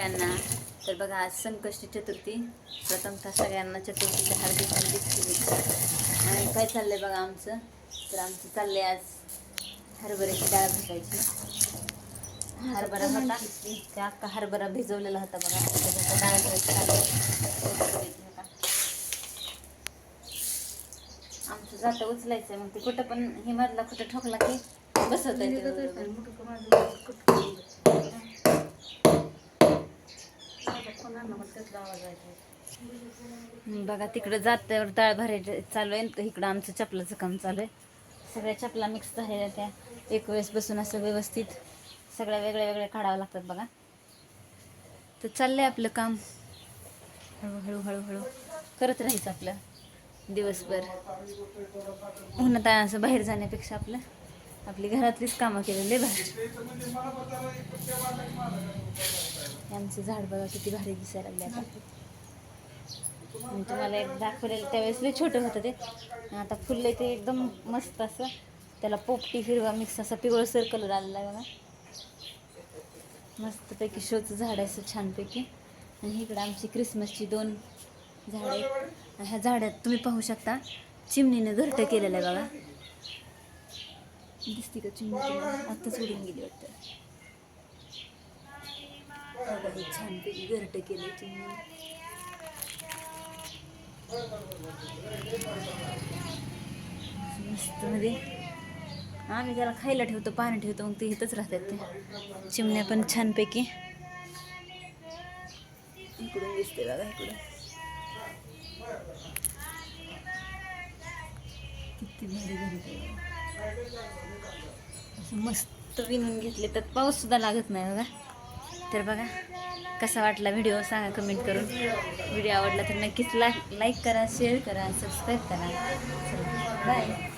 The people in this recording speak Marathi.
सगळ्यांना. तर बघा आज संकष्टी चतुर्थी. प्रथमतः सगळ्यांना चतुर्थीच्या हार्दिक हार्दिक शुभेच्छा. आणि काय चाललंय बघा आमचं? तर आमचं चाललंय आज हरभऱ्याची डाळ भाजायची. हरभरा होता. त्या अख्खा हरभरा भिजवलेला होता बघा. त्याच्यात डाळ. आमचं जातं उचलायचं मग ते कुठं पण हे मधला कुठं ठोकला की बसवता बघा तिकडं जात्यावर डाळ भरायचं चालू आहे. इकडं आमचं चपलाचं काम चालू आहे. सगळ्या चपला मिक्स झालेल्या त्या. एक वेळेस बसून असं व्यवस्थित सगळ्या वेगळ्या वेगळ्या काढावं लागतात बघा. तर चाललंय आपलं काम. हळूहळू हळूहळू. करत राहायचं आपलं. दिवसभर. उन्हात असं बाहेर जाण्यापेक्षा आपलं. आपली घरातलीच कामं केलेले भारी हे आमचे झाड बघा किती भारी दिसायला लागले आता. मी तुम्हाला एक दाखवलेलं त्यावेळेस लय छोटं होतं ते. आता फुललं ते एकदम मस्त असं. त्याला पोपटी हिरवा मिक्स असा पिवळसर कलर आलेला आहे बघा. मस्तपैकी शोचं झाड आहे असं छानपैकी. आणि इकडं आमची क्रिसमसची दोन झाडं ह्या झाडात तुम्ही पाहू शकता चिमणीनं घरटं केलेलं आहे बघा. दिसते का चिमणी आत्ताच उडून गेली वाटतं? बघा हे छानपैकी घरटं केलं चिमणी मस्त मध्ये. आम्ही त्याला खायला ठेवतो पाणी ठेवतो मग ते इथंच राहतात ते. चिमण्या पण छानपैकी इकडून दिसते बघा इकडून. किती भारी घरी मस्त विणून घेतले. तर पाऊस सुद्धा लागत नाही बघा. तर बघा कसा वाटला व्हिडिओ सांगा कमेंट करून. व्हिडिओ आवडला तर नक्कीच लाईक लाईक करा शेअर करा सबस्क्राईब करा. बाय